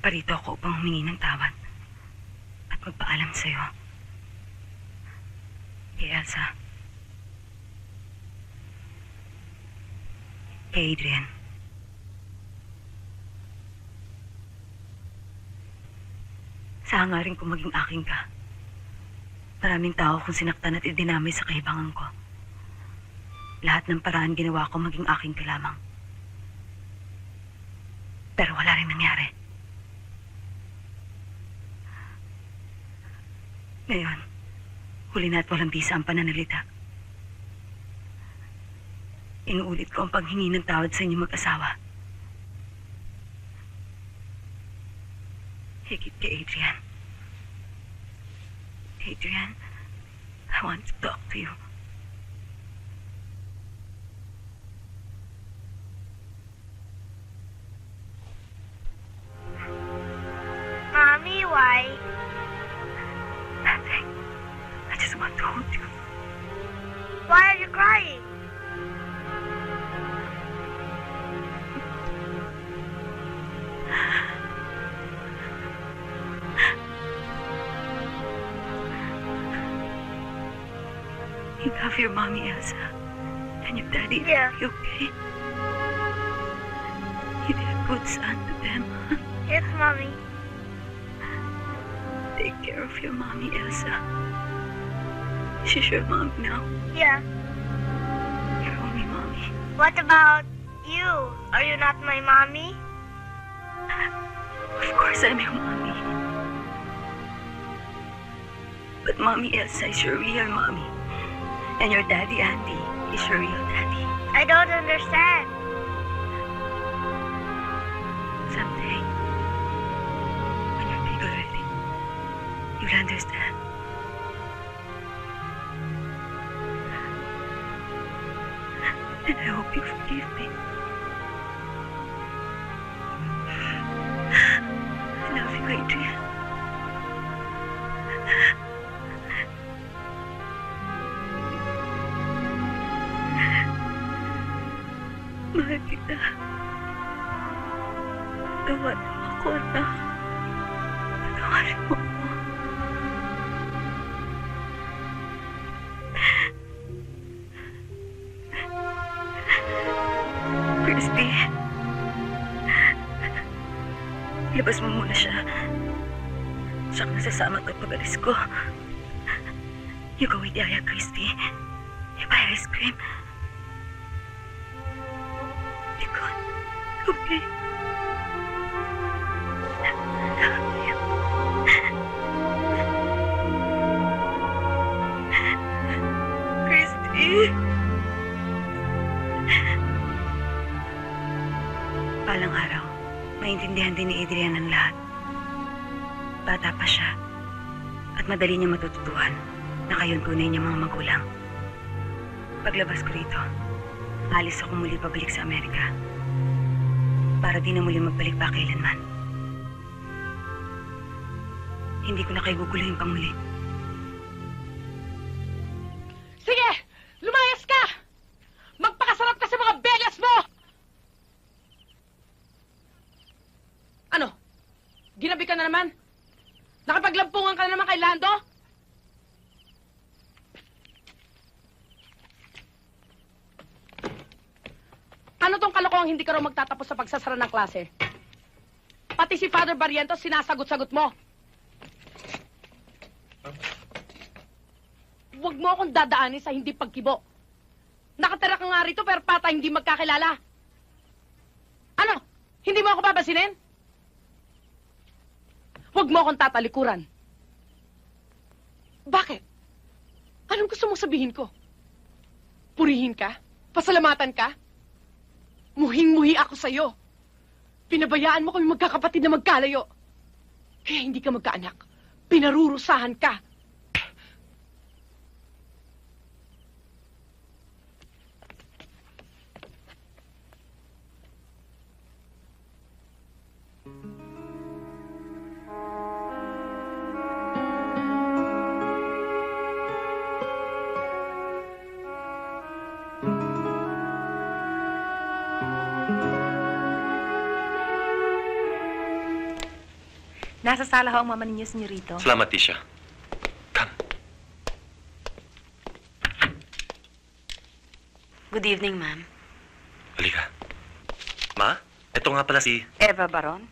Naparito ako upang humingi ng tawad at magpaalam sa'yo. Kay Elsa. Kay Adrian. Sa hangarin ko maging aking ka. Maraming tao kong sinaktan at idinamay sa kahibangan ko. Lahat ng paraan ginawa ko maging aking ka lamang. Pero wala rin nangyari. Ngayon, huli na at walang bisa ang pananalita. Inuulit ko ang paghingi ng tawad sa inyong mag-asawa. Higit kay Adrian. Adrian, I want to talk to you. Mommy, why? Love your mommy, Elsa. And your daddy. Yeah. You okay? You be a good son to them. Yes, Mommy. Take care of your mommy, Elsa. She's your mom now. Yeah. Your only mommy. What about you? Are you not my mommy? Of course, I'm your mommy. But mommy Elsa is your real mommy. And your daddy Andy is your real daddy. I don't understand. Someday, when you're big already, you'll understand. And I hope you forgive me. I love you, Adrian. Patawarin mo. Christy. Labas mo muna siya. Siya ang nasasama ko pag alis ko. You go with Yaya, Christy. You buy ice cream. You go. Okay. Araw, maintindihan din ni Adrian ang lahat. Bata pa siya. At madali niya matututuhan na kayon tunay niya mga magulang. Paglabas ko rito, alis ako muli pabalik sa Amerika. Para di na muli magbalik pa kailanman. Hindi ko na kayo guguluhin pang muli. Na naman? Nakapaglampungan ka na naman kay Lando? Ano tong kalokohang hindi ka raw magtatapos sa pagsasara ng klase? Pati si Father Barrientos sinasagot-sagot mo. Huwag mo akong dadaanin sa hindi pagkibo. Nakatira ka nga rito pero pata hindi magkakilala. Ano? Hindi mo ako babasinin? Huwag mo akong tatalikuran. Bakit? Anong gusto mong sabihin ko? Purihin ka? Pasalamatan ka? Muhing-muhi ako sa'yo. Pinabayaan mo kami magkakapatid na magkalayo. Kaya hindi ka magkaanak. Pinarurusahan ka. Nasa sala ho ang mama ninyo, senyorito. Salamat, Tisha. Come. Good evening, ma'am. Halika. Ma, ito nga pala si... Eva Baron?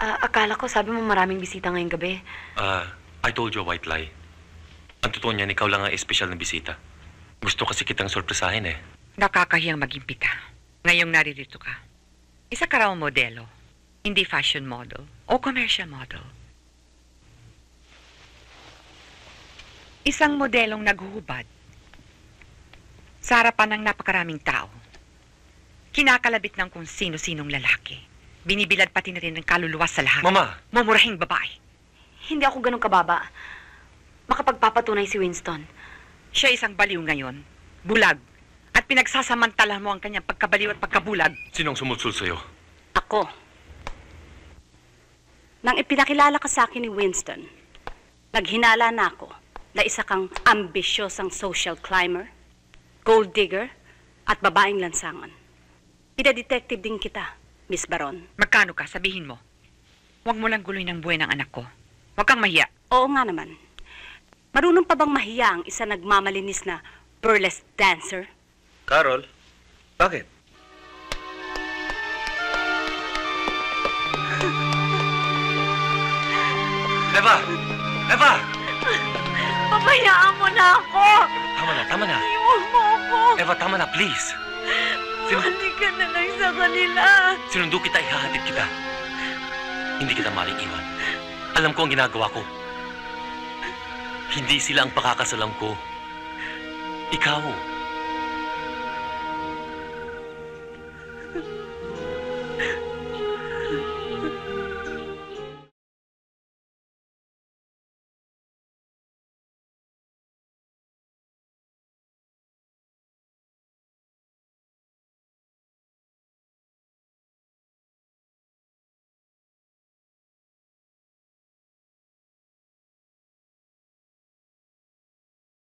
Ah, akala ko sabi mo maraming bisita ngayong gabi. ah, I told you a white lie. Ang totoo niyan, ikaw lang ang espesyal na bisita. Gusto kasi kitang sorpresahin eh. Nakakahiyang mag-impita. Ngayong naririto ka. Isa ka raw modelo. Hindi fashion model o commercial model. Isang modelong naghuhubad sa harapan ng napakaraming tao. Kinakalabit ng kung sino-sinong lalaki. Binibilad pati na rin ng kaluluwa sa lahat. Mama! Mumurahing babae. Hindi ako ganun kababa. Makapagpapatunay si Winston. Siya isang baliw ngayon. Bulag. At pinagsasamantala mo ang kanyang pagkabaliw at pagkabulag. Sinong sumulsul sa'yo? Ako. Nang ipinakilala ka sa akin ni Winston, naghinala na ako na isa kang ambisyosang social climber, gold digger, at babaeng lansangan. Pinadetective din kita, Miss Baron. Magkano ka? Sabihin mo. Huwag mo lang guloy ng buhay ng anak ko. Huwag kang mahiya. Oo nga naman. Marunong pa bang mahiya ang isa nagmamalinis na burlesque dancer? Carol? Bakit? Eva! Eva! Pabayaan mo na ako! Tama na, tama na. Iwan mo ako. Eva, tama na, please. Bumalik ka na lang sa kanila. Sinundo kita, ihahatid kita. Hindi kita maling iwan. Alam ko ang ginagawa ko. Hindi sila ang pakakasalang ko. Ikaw.